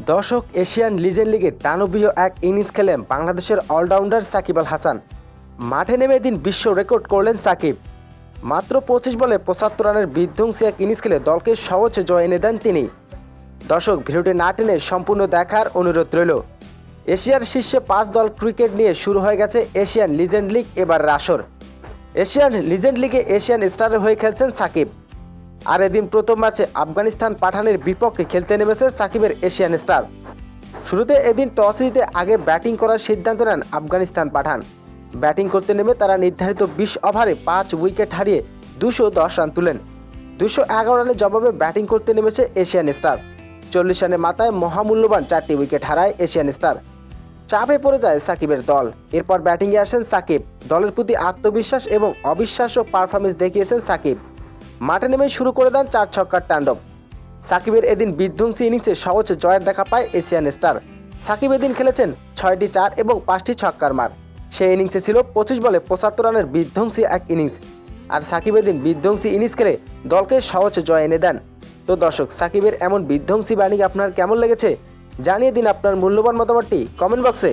দর্শক Asian legend লিগে তানবীয় এক ইনিংস খেলেন বাংলাদেশের অলরাউন্ডার সাকিব আল হাসান। মাঠে নেমে দিন বিশ্ব রেকর্ড করলেন সাকিব। মাত্র পঁচিশ বলে পঁচাত্তর রানের বিধ্বংসী এক ইনিংস খেলে দলকে সহজে জয় এনে দেন তিনি। দর্শক, ভিডিওটি না টেনে সম্পূর্ণ দেখার অনুরোধ রইল। এশিয়ার শীর্ষে পাঁচ দল ক্রিকেট নিয়ে শুরু হয়ে গেছে এশিয়ান লিজেন্ড লিগ, এবার আসর এশিয়ান লিজেন্ড লিগে এশিয়ান স্টারের হয়ে খেলছেন সাকিব। আর এদিন প্রথম ম্যাচে আফগানিস্তান পাঠানের বিপক্ষে খেলতে নেমেছে সাকিবের এশিয়ান স্টার। শুরুতে এদিন টস জিতে আগে ব্যাটিং করার সিদ্ধান্ত নেন আফগানিস্তান পাঠান। ব্যাটিং করতে নেমে তারা নির্ধারিত বিশ ওভারে পাঁচ উইকেট হারিয়ে দুশো দশ রান তুলেন। দুশো এগারো রানের জবাবে ব্যাটিং করতে নেমেছে এশিয়ান স্টার। চল্লিশ রানের মাথায় মহামূল্যবান চারটি উইকেট হারায় এশিয়ান স্টার। চাপে পড়ে যায় সাকিবের দল। এরপর ব্যাটিংয়ে আসেন সাকিব। দলের প্রতি আত্মবিশ্বাস এবং অবিশ্বাস্য পারফরমেন্স দেখিয়েছেন সাকিব। মাঠে নেমে শুরু করে দেন চার ছক্কার তাণ্ডব। সাকিবের এদিন বিধ্বংসী ইনিংসে সহজ জয়ের দেখা পায় এশিয়ান স্টার। সাকিব এদিন খেলেছেন ছয়টি চার এবং পাঁচটি ছক্কার মার। সেই ইনিংসে ছিল পঁচিশ বলে পঁচাত্তর রানের বিধ্বংসী এক ইনিংস। আর সাকিব এদিন বিধ্বংসী ইনিংস খেলে দলকে সহজ জয় এনে দেন। তো দর্শক, সাকিবের এমন বিধ্বংসী বাণী আপনার কেমন লেগেছে জানিয়ে দিন আপনার মূল্যবান মতামতটি কমেন্ট বক্সে।